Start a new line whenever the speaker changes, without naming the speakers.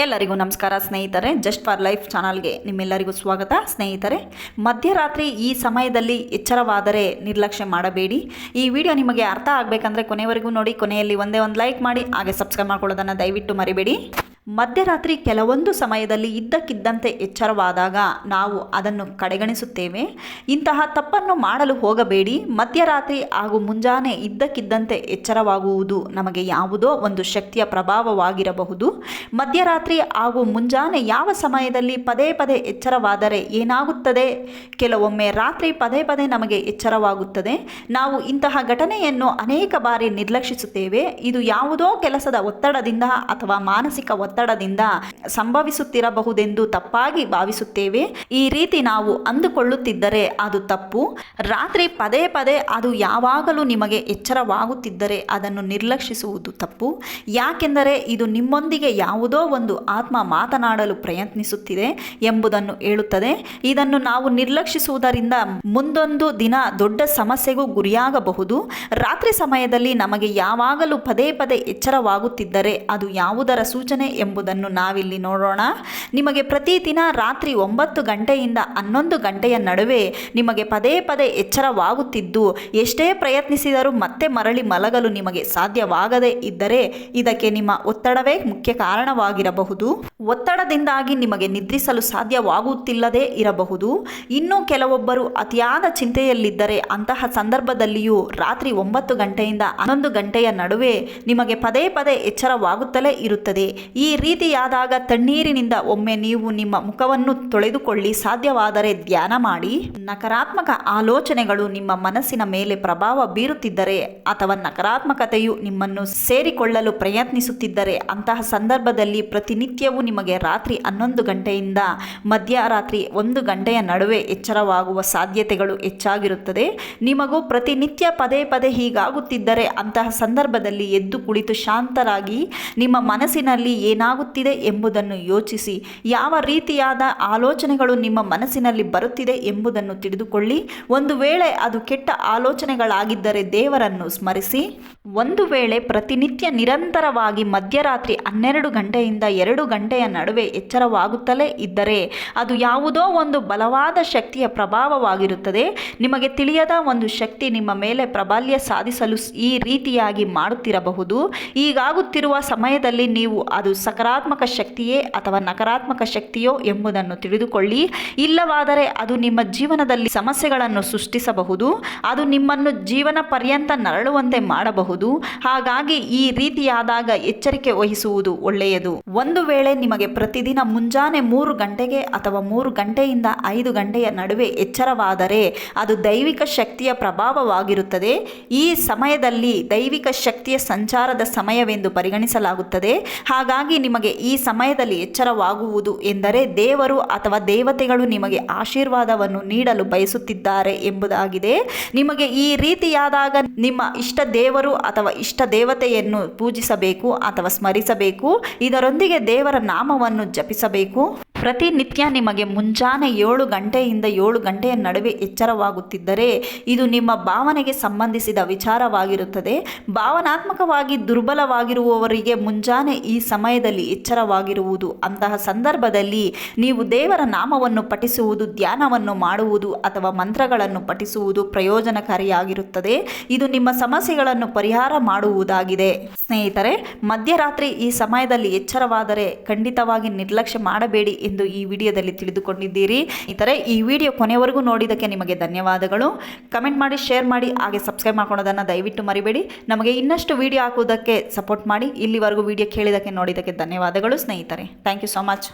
ಎಲ್ಲರಿಗೂ ನಮಸ್ಕಾರ ಸ್ನೇಹಿತರೆ ಜಸ್ಟ್ ಫಾರ್ ಲೈಫ್ ಚಾನಲ್ಗೆ ನಿಮ್ಮೆಲ್ಲರಿಗೂ ಸ್ವಾಗತ. ಸ್ನೇಹಿತರೆ, ಮಧ್ಯರಾತ್ರಿ ಈ ಸಮಯದಲ್ಲಿ ಎಚ್ಚರವಾದರೆ ನಿರ್ಲಕ್ಷ್ಯ ಮಾಡಬೇಡಿ. ಈ ವಿಡಿಯೋ ನಿಮಗೆ ಅರ್ಥ ಆಗಬೇಕಂದ್ರೆ ಕೊನೆವರೆಗೂ ನೋಡಿ, ಕೊನೆಯಲ್ಲಿ ಒಂದೇ ಒಂದು ಲೈಕ್ ಮಾಡಿ, ಹಾಗೆ ಸಬ್ಸ್ಕ್ರೈಬ್ ಮಾಡ್ಕೊಳ್ಳೋದನ್ನು ದಯವಿಟ್ಟು ಮರಿಬೇಡಿ. ಮಧ್ಯರಾತ್ರಿ ಕೆಲವೊಂದು ಸಮಯದಲ್ಲಿ ಇದ್ದಕ್ಕಿದ್ದಂತೆ ಎಚ್ಚರವಾದಾಗ ನಾವು ಅದನ್ನು ಕಡೆಗಣಿಸುತ್ತೇವೆ. ಇಂತಹ ತಪ್ಪನ್ನು ಮಾಡಲು ಹೋಗಬೇಡಿ. ಮಧ್ಯರಾತ್ರಿ ಹಾಗೂ ಮುಂಜಾನೆ ಇದ್ದಕ್ಕಿದ್ದಂತೆ ಎಚ್ಚರವಾಗುವುದು ನಮಗೆ ಯಾವುದೋ ಒಂದು ಶಕ್ತಿಯ ಪ್ರಭಾವವಾಗಿರಬಹುದು. ಮಧ್ಯರಾತ್ರಿ ಹಾಗೂ ಮುಂಜಾನೆ ಯಾವ ಸಮಯದಲ್ಲಿ ಪದೇ ಪದೇ ಎಚ್ಚರವಾದರೆ ಏನಾಗುತ್ತದೆ? ಕೆಲವೊಮ್ಮೆ ರಾತ್ರಿ ಪದೇ ಪದೇ ನಮಗೆ ಎಚ್ಚರವಾಗುತ್ತದೆ. ನಾವು ಇಂತಹ ಘಟನೆಯನ್ನು ಅನೇಕ ಬಾರಿ ನಿರ್ಲಕ್ಷಿಸುತ್ತೇವೆ. ಇದು ಯಾವುದೋ ಕೆಲಸದ ಒತ್ತಡದಿಂದ ಅಥವಾ ಮಾನಸಿಕ ಒತ್ತಡದಿಂದ ಸಂಭವಿಸುತ್ತಿರಬಹುದೆಂದು ತಪ್ಪಾಗಿ ಭಾವಿಸುತ್ತೇವೆ. ಈ ರೀತಿ ನಾವು ಅಂದುಕೊಳ್ಳುತ್ತಿದ್ದರೆ ಅದು ತಪ್ಪು. ರಾತ್ರಿ ಪದೇ ಪದೇ ಅದು ಯಾವಾಗಲೂ ನಿಮಗೆ ಎಚ್ಚರವಾಗುತ್ತಿದ್ದರೆ ಅದನ್ನು ನಿರ್ಲಕ್ಷಿಸುವುದು ತಪ್ಪು. ಯಾಕೆಂದರೆ ಇದು ನಿಮ್ಮೊಂದಿಗೆ ಯಾವುದೋ ಒಂದು ಆತ್ಮ ಮಾತನಾಡಲು ಪ್ರಯತ್ನಿಸುತ್ತಿದೆ ಎಂಬುದನ್ನು ಹೇಳುತ್ತದೆ. ಇದನ್ನು ನಾವು ನಿರ್ಲಕ್ಷಿಸುವುದರಿಂದ ಮುಂದೊಂದು ದಿನ ದೊಡ್ಡ ಸಮಸ್ಯೆಗೂ ಗುರಿಯಾಗಬಹುದು. ರಾತ್ರಿ ಸಮಯದಲ್ಲಿ ನಮಗೆ ಯಾವಾಗಲೂ ಪದೇ ಪದೇ ಎಚ್ಚರವಾಗುತ್ತಿದ್ದರೆ ಅದು ಯಾವುದರ ಸೂಚನೆ ಎಂಬುದನ್ನು ನಾವಿಲ್ಲಿ ನೋಡೋಣ. ನಿಮಗೆ ಪ್ರತಿದಿನ ರಾತ್ರಿ ಒಂಬತ್ತು ಗಂಟೆಯಿಂದ ಹನ್ನೊಂದು ಗಂಟೆಯ ನಡುವೆ ನಿಮಗೆ ಪದೇ ಪದೇ ಎಚ್ಚರವಾಗುತ್ತಿದ್ದು, ಎಷ್ಟೇ ಪ್ರಯತ್ನಿಸಿದರೂ ಮತ್ತೆ ಮರಳಿ ಮಲಗಲು ನಿಮಗೆ ಸಾಧ್ಯವಾಗದೇ ಇದ್ದರೆ ಇದಕ್ಕೆ ನಿಮ್ಮ ಒತ್ತಡವೇ ಮುಖ್ಯ ಕಾರಣವಾಗಿರಬಹುದು. ಒತ್ತಡದಿಂದಾಗಿ ನಿಮಗೆ ನಿದ್ರಿಸಲು ಸಾಧ್ಯವಾಗುತ್ತಿಲ್ಲದೇ ಇರಬಹುದು. ಇನ್ನು ಕೆಲವೊಬ್ಬರು ಅತಿಯಾದ ಚಿಂತೆಯಲ್ಲಿದ್ದರೆ ಅಂತಹ ಸಂದರ್ಭದಲ್ಲಿಯೂ ರಾತ್ರಿ ಒಂಬತ್ತು ಗಂಟೆಯಿಂದ ಹನ್ನೊಂದು ಗಂಟೆಯ ನಡುವೆ ನಿಮಗೆ ಪದೇ ಪದೇ ಎಚ್ಚರವಾಗುತ್ತಲೇ ಇರುತ್ತದೆ. ಈ ರೀತಿಯಾದಾಗ ತಣ್ಣೀರಿನಿಂದ ಒಮ್ಮೆ ನೀವು ನಿಮ್ಮ ಮುಖವನ್ನು ತೊಳೆದುಕೊಳ್ಳಿ. ಸಾಧ್ಯವಾದರೆ ಧ್ಯಾನ ಮಾಡಿ. ನಕಾರಾತ್ಮಕ ಆಲೋಚನೆಗಳು ನಿಮ್ಮ ಮನಸ್ಸಿನ ಮೇಲೆ ಪ್ರಭಾವ ಬೀರುತ್ತಿದ್ದರೆ ಅಥವಾ ನಕಾರಾತ್ಮಕತೆಯು ನಿಮ್ಮನ್ನು ಸೇರಿಕೊಳ್ಳಲು ಪ್ರಯತ್ನಿಸುತ್ತಿದ್ದರೆ, ಅಂತಹ ಸಂದರ್ಭದಲ್ಲಿ ಪ್ರತಿನಿತ್ಯವೂ ನಿಮಗೆ ರಾತ್ರಿ ಹನ್ನೊಂದು ಗಂಟೆಯಿಂದ ಮಧ್ಯರಾತ್ರಿ ಒಂದು ಗಂಟೆಯ ನಡುವೆ ಎಚ್ಚರವಾಗುವ ಸಾಧ್ಯತೆಗಳು ಹೆಚ್ಚಾಗಿರುತ್ತದೆ. ನಿಮಗೂ ಪ್ರತಿನಿತ್ಯ ಪದೇ ಪದೇ ಹೀಗಾಗುತ್ತಿದ್ದರೆ ಅಂತಹ ಸಂದರ್ಭದಲ್ಲಿ ಎದ್ದು ಕುಳಿತು ಶಾಂತರಾಗಿ ನಿಮ್ಮ ಮನಸ್ಸಿನಲ್ಲಿ ಏನಾಗುತ್ತಿದೆ ಎಂಬುದನ್ನು ಯೋಚಿಸಿ, ಯಾವ ರೀತಿಯಾದ ಆಲೋಚನೆಗಳು ನಿಮ್ಮ ಮನಸ್ಸಿನಲ್ಲಿ ಬರುತ್ತಿದೆ ಎಂಬುದನ್ನು ತಿಳಿದುಕೊಳ್ಳಿ. ಒಂದು ವೇಳೆ ಅದು ಕೆಟ್ಟ ಆಲೋಚನೆಗಳಾಗಿದ್ದರೆ ದೇವರನ್ನು ಸ್ಮರಿಸಿ. ಒಂದು ವೇಳೆ ಪ್ರತಿನಿತ್ಯ ನಿರಂತರವಾಗಿ ಮಧ್ಯರಾತ್ರಿ ಹನ್ನೆರಡು ಗಂಟೆಯಿಂದ ಎರಡು ಗಂಟೆಯ ನಡುವೆ ಎಚ್ಚರವಾಗುತ್ತಲೇ ಇದ್ದರೆ, ಅದು ಯಾವುದೋ ಒಂದು ಬಲವಾದ ಶಕ್ತಿಯ ಪ್ರಭಾವವಾಗಿರುತ್ತದೆ. ನಿಮಗೆ ತಿಳಿಯದ ಒಂದು ಶಕ್ತಿ ನಿಮ್ಮ ಮೇಲೆ ಪ್ರಾಬಲ್ಯ ಸಾಧಿಸಲು ಈ ರೀತಿಯಾಗಿ ಮಾಡುತ್ತಿರಬಹುದು. ಈಗಾಗುತ್ತಿರುವ ಸಮಯದಲ್ಲಿ ನೀವು ಅದು ಸಕಾರಾತ್ಮಕ ಶಕ್ತಿಯೇ ಅಥವಾ ನಕಾರಾತ್ಮಕ ಶಕ್ತಿಯೋ ಎಂಬುದನ್ನು ತಿಳಿದುಕೊಳ್ಳಿ. ಇಲ್ಲವಾದರೆ ಅದು ನಿಮ್ಮ ಜೀವನದಲ್ಲಿ ಸಮಸ್ಯೆಗಳನ್ನು ಸೃಷ್ಟಿಸಬಹುದು. ಅದು ನಿಮ್ಮನ್ನು ಜೀವನ ಪರ್ಯಂತ ನರಳುವಂತೆ ಮಾಡಬಹುದು. ಹಾಗಾಗಿ ಈ ರೀತಿಯಾದಾಗ ಎಚ್ಚರಿಕೆ ವಹಿಸುವುದು ಒಳ್ಳೆಯದು. ಒಂದು ವೇಳೆ ನಿಮಗೆ ಪ್ರತಿದಿನ ಮುಂಜಾನೆ ಮೂರು ಗಂಟೆಗೆ ಅಥವಾ ಮೂರು ಗಂಟೆಯಿಂದ ಐದು ಗಂಟೆಯ ನಡುವೆ ಎಚ್ಚರವಾದರೆ ಅದು ದೈವಿಕ ಶಕ್ತಿಯ ಪ್ರಭಾವವಾಗಿರುತ್ತದೆ. ಈ ಸಮಯದಲ್ಲಿ ದೈವಿಕ ಶಕ್ತಿಯ ಸಂಚಾರದ ಸಮಯವೆಂದು ಪರಿಗಣಿಸಲಾಗುತ್ತದೆ. ಹಾಗಾಗಿ ನಿಮಗೆ ಈ ಸಮಯದಲ್ಲಿ ಎಚ್ಚರವಾಗುವುದು ಎಂದರೆ ದೇವರು ಅಥವಾ ದೇವತೆಗಳು ನಿಮಗೆ ಆಶೀರ್ವಾದವನ್ನು ನೀಡಲು ಬಯಸುತ್ತಿದ್ದಾರೆ ಎಂಬುದಾಗಿದೆ. ನಿಮಗೆ ಈ ರೀತಿಯಾದಾಗ ನಿಮ್ಮ ಇಷ್ಟ ದೇವರು ಅಥವಾ ಇಷ್ಟ ದೇವತೆಯನ್ನು ಪೂಜಿಸಬೇಕು ಅಥವಾ ಸ್ಮರಿಸಬೇಕು. ಇದರೊಂದಿಗೆ ದೇವರ ನಾಮವನ್ನು ಜಪಿಸಬೇಕು. ಪ್ರತಿನಿತ್ಯ ನಿಮಗೆ ಮುಂಜಾನೆ ಏಳು ಗಂಟೆಯಿಂದ ಏಳು ಗಂಟೆಯ ನಡುವೆ ಎಚ್ಚರವಾಗುತ್ತಿದ್ದರೆ ಇದು ನಿಮ್ಮ ಭಾವನೆಗೆ ಸಂಬಂಧಿಸಿದ ವಿಚಾರವಾಗಿರುತ್ತದೆ. ಭಾವನಾತ್ಮಕವಾಗಿ ದುರ್ಬಲವಾಗಿರುವವರಿಗೆ ಮುಂಜಾನೆ ಈ ಸಮಯದಲ್ಲಿ ಎಚ್ಚರವಾಗಿರುವುದು. ಅಂತಹ ಸಂದರ್ಭದಲ್ಲಿ ನೀವು ದೇವರ ನಾಮವನ್ನು ಪಠಿಸುವುದು, ಧ್ಯಾನವನ್ನು ಮಾಡುವುದು ಅಥವಾ ಮಂತ್ರಗಳನ್ನು ಪಠಿಸುವುದು ಪ್ರಯೋಜನಕಾರಿಯಾಗಿರುತ್ತದೆ. ಇದು ನಿಮ್ಮ ಸಮಸ್ಯೆಗಳನ್ನು ಪರಿಹಾರ ಮಾಡುವುದಾಗಿದೆ. ಸ್ನೇಹಿತರೆ, ಮಧ್ಯರಾತ್ರಿ ಈ ಸಮಯದಲ್ಲಿ ಎಚ್ಚರವಾದರೆ ಖಂಡಿತವಾಗಿ ನಿರ್ಲಕ್ಷ್ಯ ಮಾಡಬೇಡಿ ಎಂದು ಈ ವಿಡಿಯೋದಲ್ಲಿ ತಿಳಿದುಕೊಂಡಿದ್ದೀರಿ. ಇತರೆ, ಈ ವಿಡಿಯೋ ಕೊನೆವರೆಗೂ ನೋಡಿದ್ದಕ್ಕೆ ನಿಮಗೆ ಧನ್ಯವಾದಗಳು. ಕಮೆಂಟ್ ಮಾಡಿ, ಶೇರ್ ಮಾಡಿ, ಹಾಗೆ ಸಬ್ಸ್ಕ್ರೈಬ್ ಮಾಡ್ಕೊಳ್ಳೋದನ್ನು ದಯವಿಟ್ಟು ಮರಿಬೇಡಿ. ನಮಗೆ ಇನ್ನಷ್ಟು ವಿಡಿಯೋ ಹಾಕುವುದಕ್ಕೆ ಸಪೋರ್ಟ್ ಮಾಡಿ. ಇಲ್ಲಿವರೆಗೂ ವಿಡಿಯೋ ಕೇಳಿದ್ದಕ್ಕೆ ನೋಡಿದ್ದಕ್ಕೆ ಧನ್ಯವಾದಗಳು ಸ್ನೇಹಿತರೆ. Thank you so much.